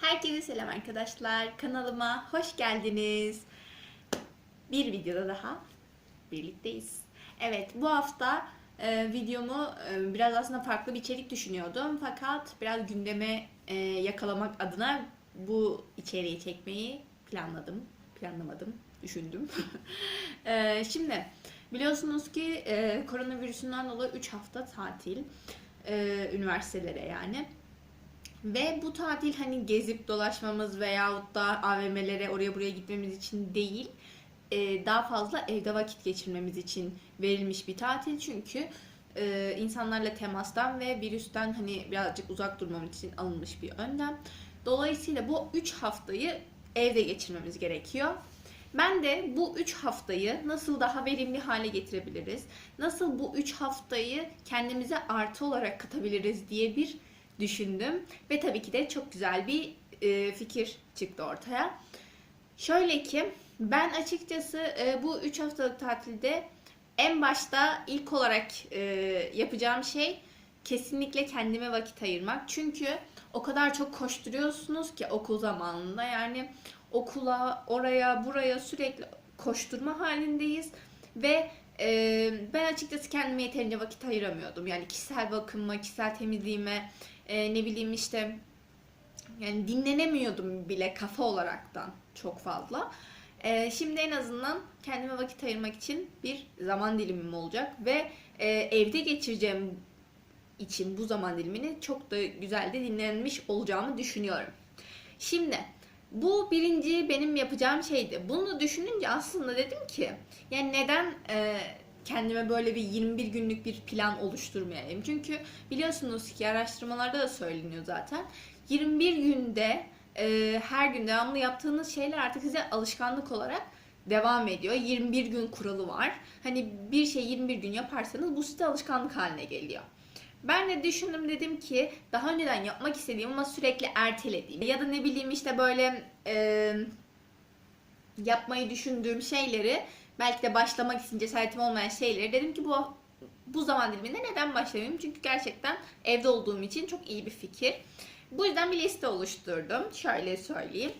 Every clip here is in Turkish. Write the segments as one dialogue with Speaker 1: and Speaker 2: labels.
Speaker 1: Herkese selam arkadaşlar. Kanalıma hoş geldiniz. Bir videoda daha birlikteyiz. Evet bu hafta e, videomu e, biraz aslında farklı bir içerik düşünüyordum. Fakat biraz gündeme e, yakalamak adına bu içeriği çekmeyi planladım. Planlamadım, düşündüm. e, şimdi biliyorsunuz ki e, koronavirüsünden dolayı 3 hafta tatil. E, üniversitelere yani. Ve bu tatil hani gezip dolaşmamız veyahut da AVM'lere oraya buraya gitmemiz için değil, e, daha fazla evde vakit geçirmemiz için verilmiş bir tatil. Çünkü e, insanlarla temastan ve virüsten hani birazcık uzak durmamız için alınmış bir önlem. Dolayısıyla bu 3 haftayı evde geçirmemiz gerekiyor. Ben de bu 3 haftayı nasıl daha verimli hale getirebiliriz? Nasıl bu 3 haftayı kendimize artı olarak katabiliriz diye bir düşündüm. Ve tabii ki de çok güzel bir e, fikir çıktı ortaya. Şöyle ki ben açıkçası e, bu 3 haftalık tatilde en başta ilk olarak e, yapacağım şey kesinlikle kendime vakit ayırmak. Çünkü o kadar çok koşturuyorsunuz ki okul zamanında yani okula, oraya, buraya sürekli koşturma halindeyiz ve e, ben açıkçası kendime yeterince vakit ayıramıyordum. Yani kişisel bakımıma, kişisel temizliğime, e, ne bileyim işte yani dinlenemiyordum bile kafa olaraktan çok fazla. E, şimdi en azından kendime vakit ayırmak için bir zaman dilimim olacak ve e, evde geçireceğim için bu zaman dilimini çok da güzel de dinlenmiş olacağımı düşünüyorum. Şimdi bu birinci benim yapacağım şeydi. Bunu düşününce aslında dedim ki yani neden e, kendime böyle bir 21 günlük bir plan oluşturmayayım? Çünkü biliyorsunuz ki araştırmalarda da söyleniyor zaten. 21 günde e, her gün devamlı yaptığınız şeyler artık size alışkanlık olarak devam ediyor. 21 gün kuralı var. Hani bir şey 21 gün yaparsanız bu size alışkanlık haline geliyor. Ben de düşündüm dedim ki daha önceden yapmak istediğim ama sürekli ertelediğim ya da ne bileyim işte böyle e, yapmayı düşündüğüm şeyleri belki de başlamak için cesaretim olmayan şeyleri dedim ki bu bu zaman diliminde neden başlamayayım? Çünkü gerçekten evde olduğum için çok iyi bir fikir. Bu yüzden bir liste oluşturdum. Şöyle söyleyeyim.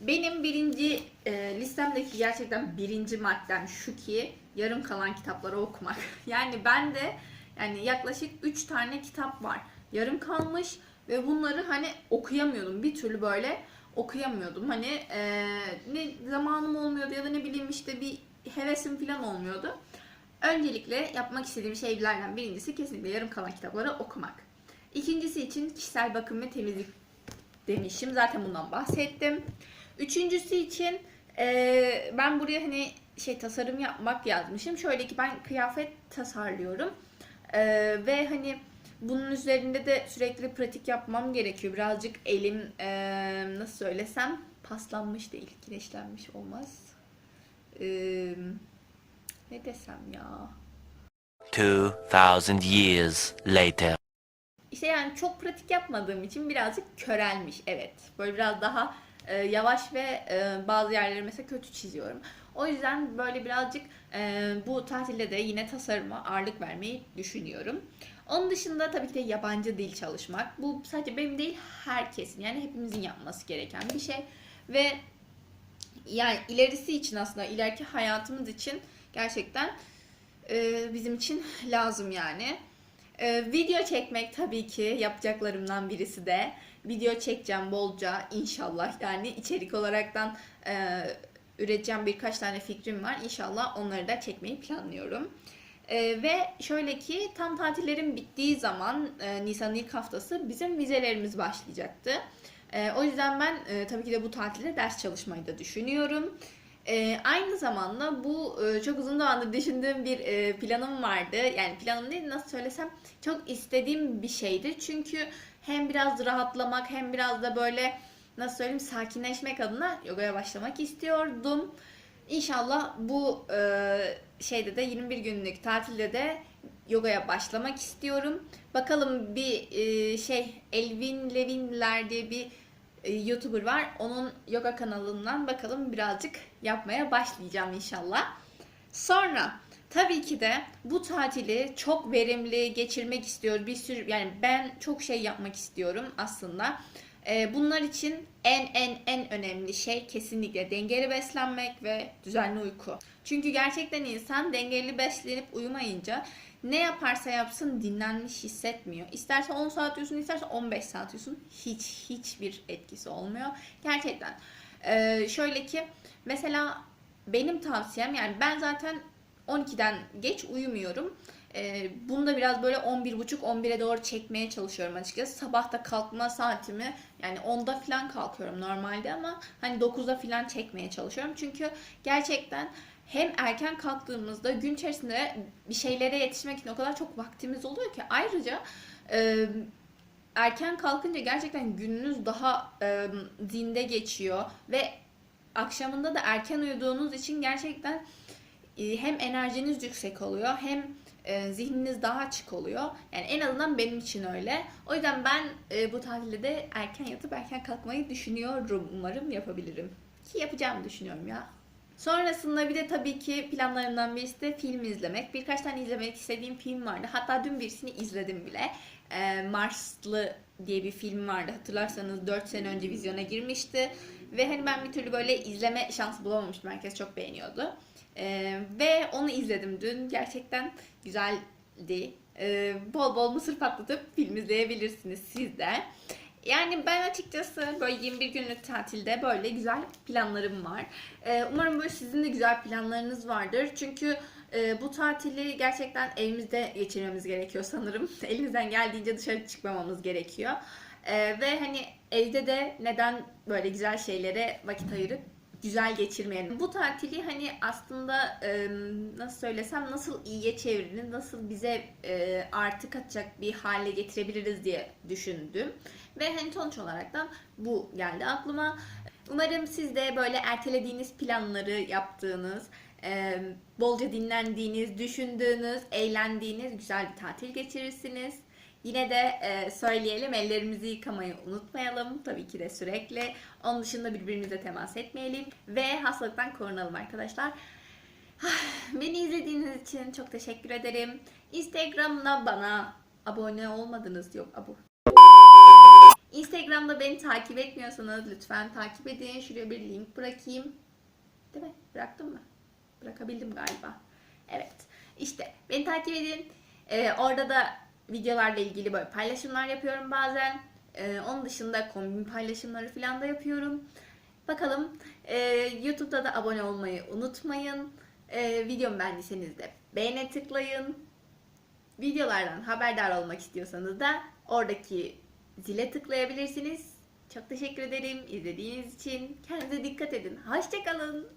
Speaker 1: Benim birinci e, listemdeki gerçekten birinci maddem şu ki yarım kalan kitapları okumak. Yani ben de yani yaklaşık 3 tane kitap var. Yarım kalmış ve bunları hani okuyamıyordum. Bir türlü böyle okuyamıyordum. Hani e, ne zamanım olmuyordu ya da ne bileyim işte bir hevesim falan olmuyordu. Öncelikle yapmak istediğim şeylerden birincisi kesinlikle yarım kalan kitapları okumak. İkincisi için kişisel bakım ve temizlik demişim. Zaten bundan bahsettim. Üçüncüsü için e, ben buraya hani şey tasarım yapmak yazmışım. Şöyle ki ben kıyafet tasarlıyorum. E, ve hani bunun üzerinde de sürekli pratik yapmam gerekiyor. Birazcık elim e, nasıl söylesem paslanmış değil, kireçlenmiş olmaz. E, ne desem ya.
Speaker 2: 2000 years later.
Speaker 1: İşte yani çok pratik yapmadığım için birazcık körelmiş. Evet. Böyle biraz daha e, yavaş ve e, bazı yerleri mesela kötü çiziyorum. O yüzden böyle birazcık e, bu tatilde de yine tasarıma ağırlık vermeyi düşünüyorum. Onun dışında tabii ki de yabancı dil çalışmak. Bu sadece benim değil herkesin yani hepimizin yapması gereken bir şey. Ve yani ilerisi için aslında ileriki hayatımız için gerçekten e, bizim için lazım yani. E, video çekmek tabii ki yapacaklarımdan birisi de. Video çekeceğim bolca inşallah yani içerik olaraktan e, üreteceğim birkaç tane fikrim var. İnşallah onları da çekmeyi planlıyorum. E, ve şöyle ki tam tatillerin bittiği zaman e, Nisan'ın ilk haftası bizim vizelerimiz başlayacaktı. E, o yüzden ben e, tabii ki de bu tatilde ders çalışmayı da düşünüyorum. E, aynı zamanda bu e, çok uzun zamandır düşündüğüm bir e, planım vardı. Yani planım değil nasıl söylesem çok istediğim bir şeydi. Çünkü hem biraz rahatlamak hem biraz da böyle nasıl söyleyeyim sakinleşmek adına yogaya başlamak istiyordum. İnşallah bu e, şeyde de 21 günlük tatilde de yogaya başlamak istiyorum. Bakalım bir e, şey Elvin Levinler diye bir YouTuber var. Onun yoga kanalından bakalım birazcık yapmaya başlayacağım inşallah. Sonra tabii ki de bu tatili çok verimli geçirmek istiyorum. Bir sürü yani ben çok şey yapmak istiyorum aslında. Ee, bunlar için en en en önemli şey kesinlikle dengeli beslenmek ve düzenli uyku. Çünkü gerçekten insan dengeli beslenip uyumayınca ne yaparsa yapsın dinlenmiş hissetmiyor. İsterse 10 saat uyusun, isterse 15 saat uyusun. Hiç hiçbir etkisi olmuyor. Gerçekten. Ee, şöyle ki mesela benim tavsiyem yani ben zaten 12'den geç uyumuyorum. Ee, bunu da biraz böyle 11.30-11'e doğru çekmeye çalışıyorum açıkçası. Sabah da kalkma saatimi yani 10'da falan kalkıyorum normalde ama hani 9'da falan çekmeye çalışıyorum. Çünkü gerçekten hem erken kalktığımızda gün içerisinde bir şeylere yetişmek için o kadar çok vaktimiz oluyor ki ayrıca e, erken kalkınca gerçekten gününüz daha e, zinde geçiyor ve akşamında da erken uyuduğunuz için gerçekten e, hem enerjiniz yüksek oluyor hem e, zihniniz daha açık oluyor. Yani en azından benim için öyle. O yüzden ben e, bu tatilde de erken yatıp erken kalkmayı düşünüyorum. Umarım yapabilirim. Ki yapacağımı düşünüyorum ya. Sonrasında bir de tabii ki planlarımdan birisi de film izlemek. Birkaç tane izlemek istediğim film vardı. Hatta dün birisini izledim bile. Ee, Marslı diye bir film vardı. Hatırlarsanız 4 sene önce vizyona girmişti. Ve hani ben bir türlü böyle izleme şansı bulamamıştım. Herkes çok beğeniyordu. Ee, ve onu izledim dün. Gerçekten güzeldi. Ee, bol bol mısır patlatıp film izleyebilirsiniz siz de. Yani ben açıkçası böyle 21 günlük tatilde böyle güzel planlarım var. Ee, umarım böyle sizin de güzel planlarınız vardır. Çünkü e, bu tatili gerçekten evimizde geçirmemiz gerekiyor sanırım. Elimizden geldiğince dışarı çıkmamamız gerekiyor. Ee, ve hani evde de neden böyle güzel şeylere vakit ayırıp güzel geçirmeyelim. Bu tatili hani aslında nasıl söylesem nasıl iyiye çevirir, nasıl bize e, artı katacak bir hale getirebiliriz diye düşündüm. Ve hani sonuç olarak da bu geldi aklıma. Umarım siz de böyle ertelediğiniz planları yaptığınız, bolca dinlendiğiniz, düşündüğünüz, eğlendiğiniz güzel bir tatil geçirirsiniz. Yine de e, söyleyelim ellerimizi yıkamayı unutmayalım tabii ki de sürekli. Onun dışında birbirimize temas etmeyelim ve hastalıktan korunalım arkadaşlar. Beni izlediğiniz için çok teşekkür ederim. Instagram'da bana abone olmadınız yok abu. Instagram'da beni takip etmiyorsanız lütfen takip edin. Şuraya bir link bırakayım. Değil mi? Bıraktım mı? Bırakabildim galiba. Evet. İşte beni takip edin. Ee, orada da videolarla ilgili böyle paylaşımlar yapıyorum bazen. Ee, onun dışında kombin paylaşımları falan da yapıyorum. Bakalım. Ee, YouTube'da da abone olmayı unutmayın. Ee, videomu beğendiyseniz de beğene tıklayın. Videolardan haberdar olmak istiyorsanız da oradaki zile tıklayabilirsiniz. Çok teşekkür ederim izlediğiniz için. Kendinize dikkat edin. Hoşçakalın.